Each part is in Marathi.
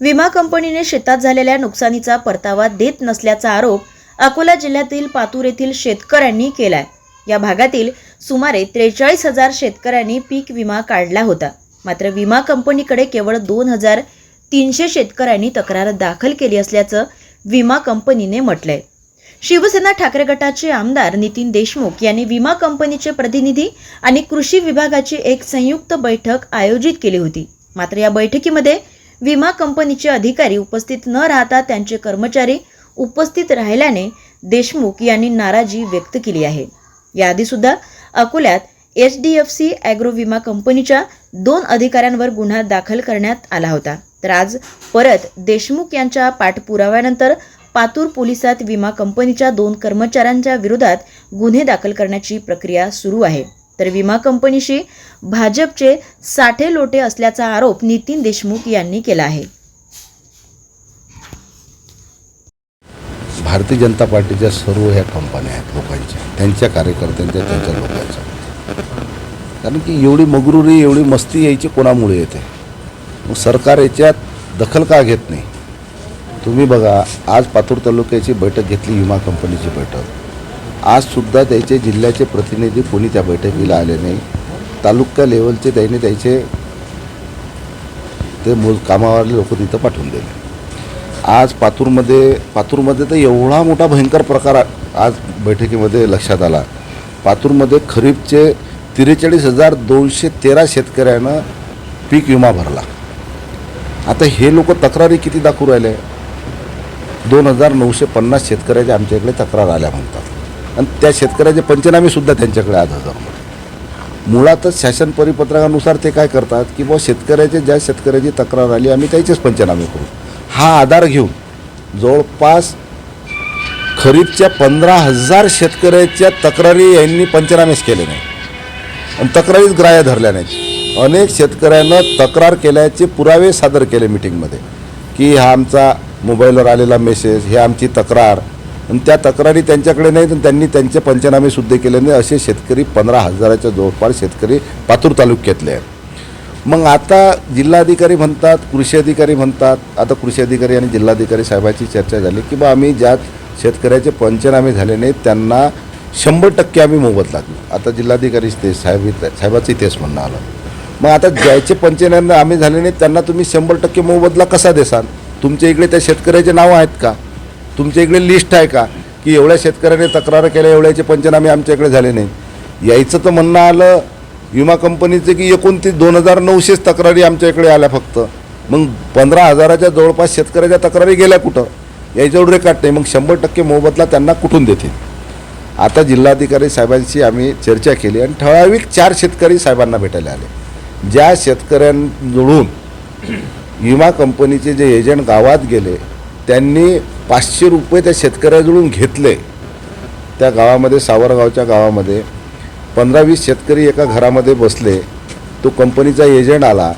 विमा कंपनीने शेतात झालेल्या नुकसानीचा परतावा देत नसल्याचा आरोप अकोला जिल्ह्यातील पातूर येथील शेतकऱ्यांनी केलाय. या भागातील सुमारे त्रेचाळीस हजार शेतकऱ्यांनी पीक विमा काढला होता. मात्र विमा कंपनीकडे केवळ दोन हजार तीनशे शेतकऱ्यांनी तक्रार दाखल केली असल्याचं विमा कंपनीने म्हटलंय. शिवसेना ठाकरे गटाचे आमदार नितीन देशमुख यांनी विमा कंपनीचे प्रतिनिधी आणि कृषी विभागाची एक संयुक्त बैठक आयोजित केली होती. मात्र या बैठकीमध्ये विमा कंपनीचे अधिकारी उपस्थित न राहता त्यांचे कर्मचारी उपस्थित राहिल्याने देशमुख यांनी नाराजी व्यक्त केली आहे. याआधी सुद्धा अकोल्यात H D F C agro विमा कंपनीच्या दोन अधिकाऱ्यांवर गुन्हा दाखल करण्यात आला होता. तर आज परत देशमुख यांच्या पाठपुराव्यानंतर पातूर पोलिसात विमा कंपनीच्या दोन कर्मचाऱ्यांच्या विरोधात गुन्हे दाखल करण्याची प्रक्रिया सुरू आहे. तर विमा कंपनीशी भाजपचे साठे लोटे असल्याचा आरोप नितीन देशमुख यांनी केला आहे. भारतीय जनता पार्टीच्या सर्व ह्या कंपन्या आहेत लोकांच्या. त्यांच्या कार्यकर्त्यांच्या त्यांच्या लोकांच्या. कारण की एवढी मगरुरी एवढी मस्ती यायची कोणामुळे येते? मग सरकार याच्यात दखल का घेत नाही? तुम्ही बघा आज पातूर तालुक्याची बैठक घेतली विमा कंपनीची बैठक. आजसुद्धा त्याचे जिल्ह्याचे प्रतिनिधी कोणी त्या बैठकीला आले नाही. तालुका लेवलचे त्यांनी त्याचे ते मूळ कामावाले लोक तिथं पाठवून दिले. आज पातूरमध्ये पातूरमध्ये तर एवढा मोठा भयंकर प्रकार आज बैठकीमध्ये लक्षात आला. पातूरमध्ये खरीपचे त्रेचाळीस हजार दोनशे तेरा शेतकऱ्यानं पीक विमा भरला. आता हे लोक तक्रारी किती दाखवू राहिले? दोन हजार नऊशे पन्नास शेतकऱ्याच्या आमच्याकडे तक्रार आल्या म्हणतात. आणि त्या शेतकऱ्याचे पंचनामेसुद्धा त्यांच्याकडे आज हजर मुळातच शासन परिपत्रकानुसार ते काय करतात की बुवा शेतकऱ्याचे ज्या शेतकऱ्याची तक्रार आली आम्ही त्याचेच पंचनामे करू. हा आधार घेऊन जवळपास खरीपच्या पंधरा हजार शेतकऱ्याच्या तक्रारी यांनी पंचनामेच केले नाही आणि तक्रारीच ग्राह्य धरल्या नाहीत. अनेक शेतकऱ्यांना तक्रार केल्याचे पुरावे सादर केले मिटिंगमध्ये की हा आमचा मोबाईलवर आलेला मेसेज हे आमची तक्रार आणि त्या तक्रारी त्यांच्याकडे नाहीत आणि त्यांनी त्यांचे पंचनामे सुद्धा केले नाही असे शेतकरी पंधरा हजाराच्या जवळपास शेतकरी पातूर तालुक्यातले आहेत. मग आता जिल्हाधिकारी म्हणतात कृषी अधिकारी म्हणतात आता कृषी अधिकारी आणि जिल्हाधिकारी साहेबाची चर्चा झाली की बा आम्ही ज्या शेतकऱ्याचे पंचनामे झाले नाहीत त्यांना शंभर टक्के आम्ही मोबदला लागलो आता जिल्हाधिकारी ते साहेब साहेबाचं तेच म्हणणं आलं. मग आता ज्याचे पंचनामे आम्ही झाले नाहीत त्यांना तुम्ही शंभर टक्के मोबदला कसा देसाल तुमच्या इकडे त्या शेतकऱ्याचे नावं आहेत का? तुमच्या इकडे लिस्ट आहे का? की एवढ्या शेतकऱ्याने तक्रार केल्या एवढ्याचे पंचनामे आमच्याकडे झाले नाही. यायचं तर म्हणणं आलं विमा कंपनीचं की एकोणतीस दोन हजार नऊशेच तक्रारी आमच्या इकडे आल्या फक्त. मग पंधरा हजाराच्या जवळपास शेतकऱ्याच्या तक्रारी गेल्या कुठं? याच्यावर रेकॉर्ड नाही. मग शंभर टक्के मोबदला त्यांना कुठून देतील? आता जिल्हाधिकारी साहेबांशी आम्ही चर्चा केली आणि ठराविक चार शेतकरी साहेबांना भेटायला आले. ज्या शेतकऱ्यांजवळून विमा कंपनीचे जे एजंट गावात गेले त्यांनी पाचशे रुपये त्या शेतकऱ्याजवळून घेतले त्या गावामध्ये सावरगावच्या गावामध्ये. पंधरा वीस शेतकरी एका घरामध्ये बसले. तो कंपनीचा एजंट आला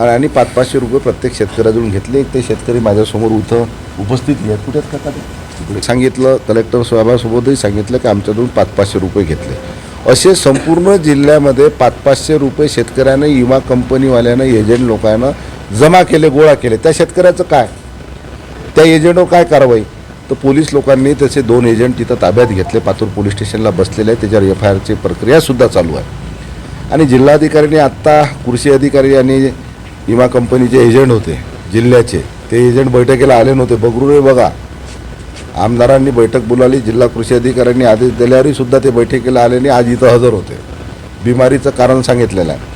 आणि पाच पाचशे रुपये प्रत्येक शेतकऱ्याजवळून घेतले. ते शेतकरी माझ्यासमोर उथं उपस्थित आहेत. कुठे आहेत तिकडे. सांगितलं कलेक्टर साहेबासोबतही सांगितलं की आमच्याकडून पाच पाचशे रुपये घेतले. असे संपूर्ण जिल्ह्यामध्ये पाच पाचशे रुपये शेतकऱ्यानं विमा कंपनीवाल्यानं एजंट लोकांना जमा केले गोळा केले. त्या शेतकऱ्याचं काय? त्या एजंटवर काय कारवाई? तर पोलीस लोकांनी त्याचे दोन एजंट तिथं ताब्यात घेतले. पातूर पोलीस स्टेशनला बसलेले आहे त्याच्यावर एफ आय आरची प्रक्रियासुद्धा चालू आहे. आणि जिल्हाधिकाऱ्यांनी आत्ता कृषी अधिकारी आणि विमा कंपनीचे एजंट होते जिल्ह्याचे. ते एजंट बैठकीला आले नव्हते. बघरू रे बघा. आमदारांनी बैठक बोलावली. जिल्हा कृषी अधिकाऱ्यांनी आदेश दिल्यावरही सुद्धा ते बैठकीला आले आणि आज इथं हजर होते. बिमारीचं कारण सांगितलेलं आहे.